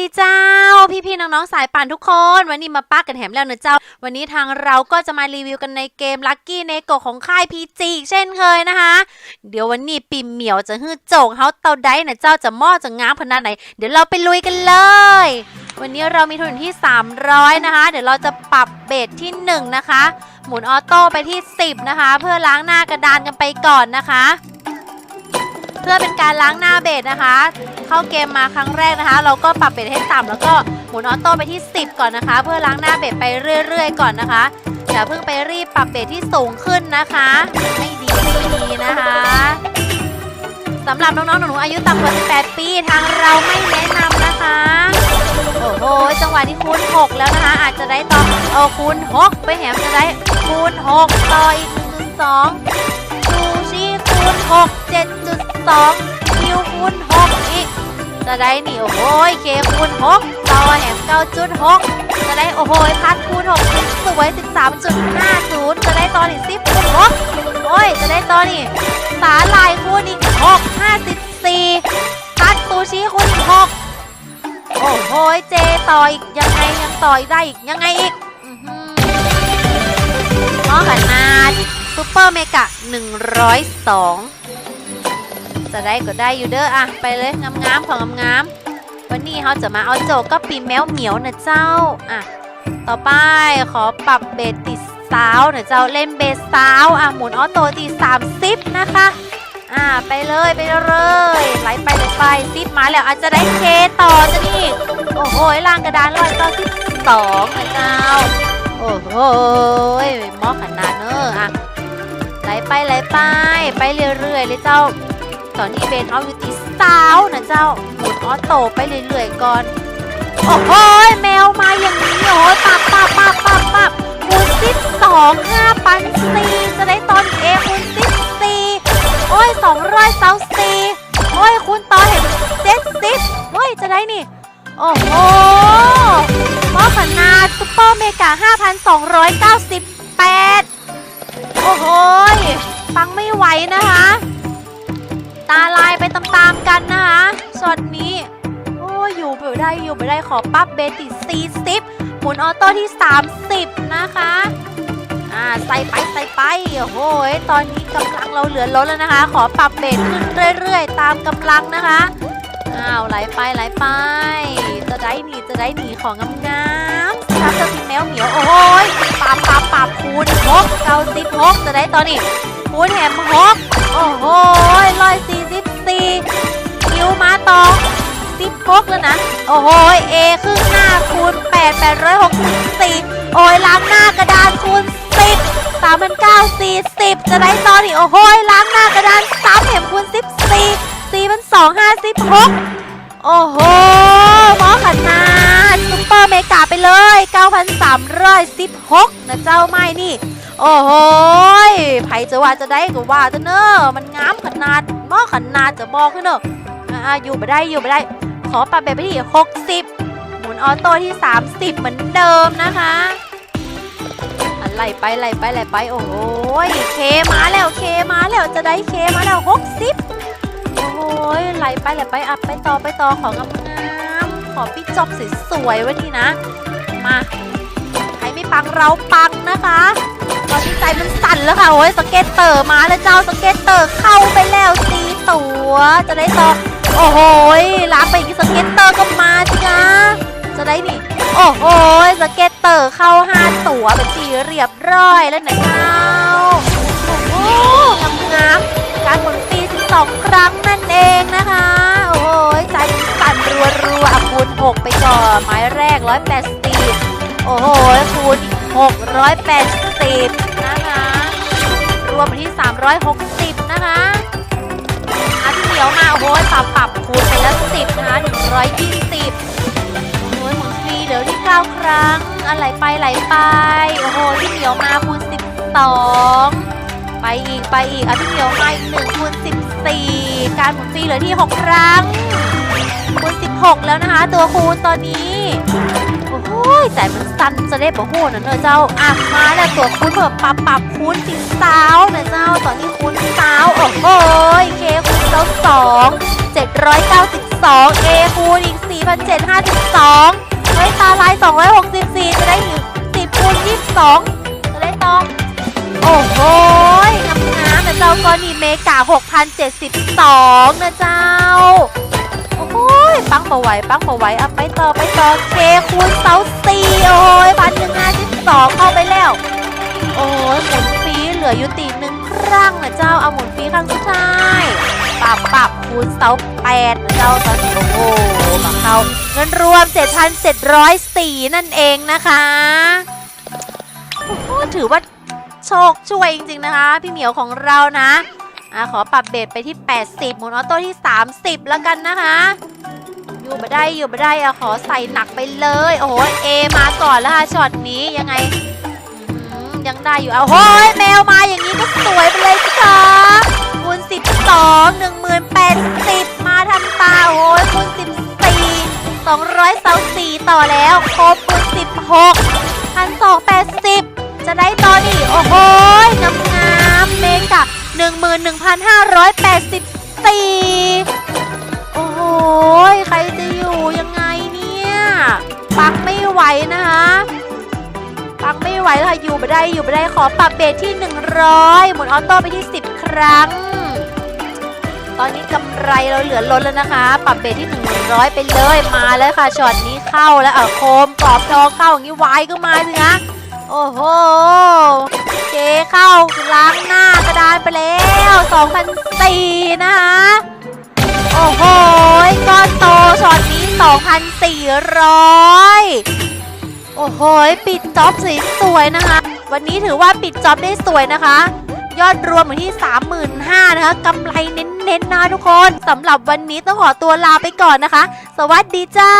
ดีเจ้า พี่ๆน้องๆสายป่านทุกคน วันนี้มาป้ากันแถมแล้วเนอะเจ้า วันนี้ทางเราก็จะมารีวิวกันในเกม Lucky n e g o ของค่าย PG อีเช่นเคยนะคะ เดี๋ยววันนี้ปีเหมียวจะฮื้อโจกเฮาเตาได้นะเจ้าจะหม้อจะง้างขนาดไหน เดี๋ยวเราไปลุยกันเลย วันนี้เรามีทุนที่ 300 นะคะ เดี๋ยวเราจะปรับเบสที่ 1 นะคะ หมุนออโต้ไปที่ 10 นะคะ เพื่อล้างหน้ากระดานกันไปก่อนนะคะ พื่อเป็นการล้างหน้าเบสนะคะ เข้าเกมมาครั้งแรกนะคะ เราก็ปรับเบสให้ต่ำแล้วก็หมุนออโต้ไปที่ 10 ก่อนนะคะ เพื่อล้างหน้าเบสไปเรื่อย ๆ ก่อนนะคะอย่าเพิ่งไปรีบปรับเบสที่สูงขึ้นนะคะ ไม่ดีไม่ดีนะคะสำหรับน้องๆหนูๆอายุต่ำกว่า 18 ปี ทางเราไม่แนะนำนะคะ โอ้โห จังหวะที่คูณ 6 แล้วนะคะ อาจจะได้ต่อเอาคูณ 6 ไปแถมจะได้คูณ 6 ต่ออีก1.2 ซูชิคูณ 6.7. 7.2คิวคูณ6อีกจะได้นี่โอ้โหเคคูณ6ต่อแถม9.6จะได้โอ้โหพัดคูณ6สิสวย13.50จะได้ตอนอีก10คูณ6โอ้ยจะได้ตอนนี่สาลายคูณอีก6 54พัดซูชิคูณอีก6โอ้โหเจต่ออีกยังไงยังต่ออีกได้อีกยังไงอีกอื้อหือหม้อขนาดซูเปอร์เมกะ102 จะได้ก็ได้อยู่เด้ออะไปเลยงามๆของงามๆวันนี้เขาจะมาเอาโจกก็ปีแมวเหมียวนะเจ้าอะต่อไปขอปรับเบสติดสาวนะเจ้าเล่นเบสสาวอะหมุนออโต้ตี30นะคะอ่าไปเลยไปเลยไหลไปไหลไปซิปมาแล้วอาจจะได้เคต่อจะนี่โอ้โหล่างกระดานร้อยเก้าสิบสองนะเจ้าโอ้โหหมอขนาดเนอะอะไหลไปไหลไป ไปเรื่อยๆเลยเจ้า ตอนนี้เบนเอาอยู่ที่สาวนะเจ้าหมุนออโต้ไปเรื่อยๆก่อน โอ้โหแมวมาอย่างนี้โอ้ยปับปับปับปับปับคูณสิบสองห้าปันสี่จะได้ตอนเอคูณสิบสี่โอ้ยสองร้อยเซาสี่โอ้ยคูณต่อเห็นเจ็ดสิบโอ้ยจะได้นี่ โอ้โหหม้อขนาดซุปเปอร์เมกา5,298โอ้โหฟังไม่ไหวนะคะ ตาลายไปตามๆกันนะคะช็อตนี้ โอ้ยอยู่ไปได้อยู่ไปได้ขอปั๊บเบติ40หมุนออโต้ที่ 30 นะคะอ่าใส่ไปใส่ไปโอ้โหตอนนี้กำลังเราเหลือล้นแล้วนะคะ ขอปรับเบสขึ้นเรื่อยๆ ตามกำลังนะคะอ้าวไหลไปไหลไป จะได้หนีจะได้หนีของงามๆชักจะพิมแมวเหมียวโอ้ยปับปับปับคูณหกเก้าสิบหกจะได้ตอนนี้คูณแหมหก โอ้โหร้อยสี่สิบสี่คิวมาต่อสิบหกแล้วนะ โอ้โหเอครึ่งหน้าคูณแปดแปดร้อยหกสิบสี่โอ้ยล้างหน้ากระดานคูณสิบสามพันเก้าสี่สิบจะได้ตอนนี้โอ้โหล้างหน้ากระดานสามเหมคูณสิบสี่สี่พันสองห้าสิบหกโอ้โหหมอขนาดซุปเปอร์เมกาไปเลย 9,316 นะเจ้าไม่นี่ โอ้โหไผจะว่าจะได้ก็ว่าจะเนอะมันงามขนาดมอขนาดจะบอกให้นเนอะอ่าอยู่ไปได้อยู่ไปได้ ขอปรับเบสไปที่ 60 หมุนออโต้ที่ 30 เหมือนเดิมนะคะอะไล่ไปไหลไปไหลไปโอ้โหเคมาแล้วเคมาแล้วจะได้เคมาแล้ว60 โอ้โหไหลไปไหลไปอัพไปต่อไปต่อของงามๆขอพี่จอบสวยๆไว้ทีนะ มาใครไม่ปังเราปังนะคะ ตอนนี้ใจมันสั่นแล้วค่ะโอ้ยสเก็ตเตอร์มาแล้วเจ้าสเก็ตเตอร์เข้าไปแล้วสีตัวจะได้ต่อโอ้โหยลาไปอีกสเก็ตเตอร์ก็มาสิคะจะได้นี่โอ้โหสเก็ตเตอร์เข้าห้าตัวเป็นทีเรียบร้อยแล้วนะเจ้าโอ้โหงามการหมุนตี12ครั้งนั่นเองนะคะ โอ้ยใจมันสั่นรัวๆอะคูณ6ไปก่อนไม้แรก180โอ้โหคูณ680นะคะร 160 นะคะอัพเหนียวมาโอ้โหปรับปรับคูณไปแล้ว10นะคะ120งร้อยยี่สิบหมุนฟรีเหลือที่ 9 ครั้ง อะไรไปไหลไป โอ้โหที่เหนียวมาคูณ 12 ไปอีกไปอีกอัพเหนียวมาอีก1คูณ14 การหมุนฟรีเหลือที่ 6 ครั้งคูณ16 แล้วนะคะ ตัวคูณตอนนี้ ยแต่มันสั้นจะได้บ่หูนะเนอะเจ้าอะมาแล้วตัวคุณแบบปรับปรับคุณจริงสาวนะเจ้า ตอนนี้คุณสาวโอ้โหเคคุณเจ้าสองเจ็ดร้อยเก้าสิบสองเอคูณอีกสี่พันเจ็ดห้าสิบสองเฮ้ยตาลายสองร้อยหกสิบสี่จะได้หนึ่งสิบคูณยี่สิบสองจะได้ต้องโอ้โหงามงามนะเจ้าก้อนี่เมกาหกพันเจ็ดสิบสองนะเจ้า โหปังมาไหวปังมาไหวเอาไปต่อไปต่อเคคูณเสาสี่โอ้ยพันหนึ่งห้าสิบสองเข้าไปแล้ว โอ้ยหมุนฟีเหลืออยู่ตีหนึ่งครั้งนะเจ้าเอาหมุนฟีครั้งสุดท้ายปรับปรับคูณเสาแปดนะเจ้าตอนนี้โอ้โหมาเข้าเงินรวม7,704นั่นเองนะคะโอ้โหถือว่าโชคช่วยจริงๆนะคะ พี่เหมียวของเรานะอะขอปรับเบสไปที่ 80 หมุนออโต้ที่ 30 แล้วกันนะคะ อยู่บ่ได้อยู่บ่ได้อะขอใส่หนักไปเลย โอ้โหเอมาก่อนแล้วค่ะช็อตนี้ยังไงยังได้อยู่เอาโอ้ยแมวมาอย่างนี้ก็สวยไปเลยสิคะคูณสิบสองหนึ่งหมื่นแปดสิบมาทำตาโอ้ยคูณสิบสี่สองร้อยสองสี่ต่อแล้วครบคูณสิบหกพันสองแปดสิบจะได้ต่อนี่โอ้โหงามงามเมกะหนึ่งหมื่นหนึ่งพันห้าร้อยแปดสิบสี่ หใครจะอยู่ยังไงเนี่ยปักไม่ไหวนะคะปักไม่ไหวแล้วค่ะอยู่ไม่ได้อยู่ไม่ได้ขอปรับเบสที่ 100 หมุนออโต้ไปที่ 10 ครั้ง ตอนนี้กำไรเราเหลือล้นแล้วนะคะ ปรับเบสที่ 100 ไปเลยมาแล้วค่ะช็อตนี้เข้าแล้วเออโคมกรอบทองเข้าอย่างนี้ไวก็มาสินะโอ้โห เจเข้าล้างหน้ากระดานไปแล้ว 2,004นะคะ โอ้โห 2,400 โอ้โห ปิดจ็อบสวยๆนะคะ วันนี้ถือว่าปิดจ็อบได้สวยนะคะ ยอดรวมอยู่ที่ 35,000นะคะกำไรเน้นๆนะทุกคนสำหรับวันนี้ต้องขอตัวลาไปก่อนนะคะ สวัสดีเจ้า